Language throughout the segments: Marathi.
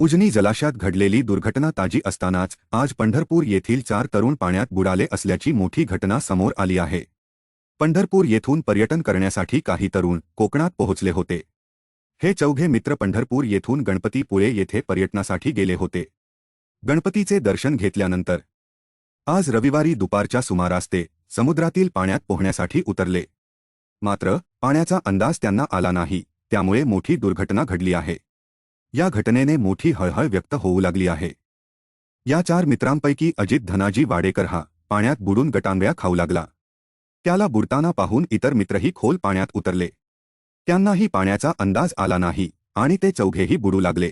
उजनी जलाशयात घडलेली दुर्घटना ताजी असतानाच आज पंढरपूर येथील चार तरुण पाण्यात बुडाले असल्याची मोठी घटना समोर आली आहे. पंढरपूर येथून पर्यटन करण्यासाठी काही तरुण कोकणात पोहोचले होते. हे चौघे मित्र पंढरपूर येथून गणपतीपुळे येथे पर्यटनासाठी गेले होते. गणपतीचे दर्शन घेतल्यानंतर आज रविवारी दुपारच्या सुमारास ते समुद्रातील पाण्यात पोहण्यासाठी उतरले. मात्र पाण्याचा अंदाज त्यांना आला नाही त्यामुळे मोठी दुर्घटना घडली आहे. या घटनेने मोठी हळहळ व्यक्त होऊ लागली आहे. या चार मित्रांपैकी अजित धनाजी वाडेकर हा पाण्यात बुडून गटांगळ्या खाऊ लागला. त्याला बुडताना पाहून इतर मित्रही खोल पाण्यात उतरले. त्यांनाही पाण्याचा अंदाज आला नाही आणि ते चौघेही बुडू लागले.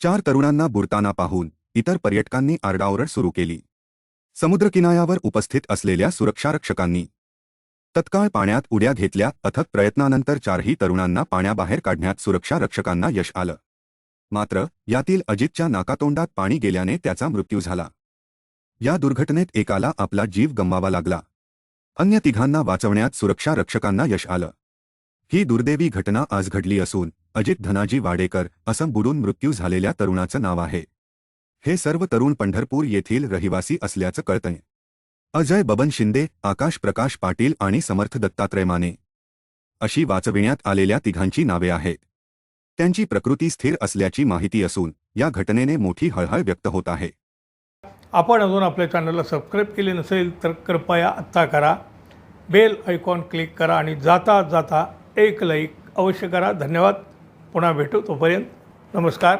चार तरुणांना बुडताना पाहून इतर पर्यटकांनी आरडाओरड सुरू केली. समुद्रकिनायावर उपस्थित असलेल्या सुरक्षारक्षकांनी तत्काळ पाण्यात उड्या घेतल्या अथक प्रयत्नानंतर चारही तरुणांना पाण्याबाहेर काढण्यात सुरक्षा रक्षकांना यश आलं. मात्र यातील अजितच्या नाकातोंडात पाणी गेल्याने त्याचा मृत्यू झाला. या दुर्घटनेत एकाला आपला जीव गमवावा लागला. अन्य तिघांना वाचवण्यात सुरक्षा रक्षकांना यश आलं. ही दुर्दैवी घटना आज घडली असून अजित धनाजी वाडेकर असं बुडून मृत्यू झालेल्या तरुणाचं नाव आहे. हे सर्व तरुण पंढरपूर येथील रहिवासी असल्याचं कळतंय. अजय बबन शिंदे आकाश प्रकाश पाटील आणि समर्थ दत्तात्रय माने अशी वाचविण्यात आलेल्या तिघांची नावे आहेत. त्यांची प्रकृती स्थिर असल्याची माहिती असून या घटनेने मोठी हळहळ व्यक्त होत आहे. आपण अजून आपल्या चॅनलला सबस्क्राईब केले नसेल तर कृपया आत्ता करा. बेल आयकॉन क्लिक करा आणि जाता जाता एक लाईक अवश्य करा. धन्यवाद. पुन्हा भेटू तोपर्यंत. नमस्कार.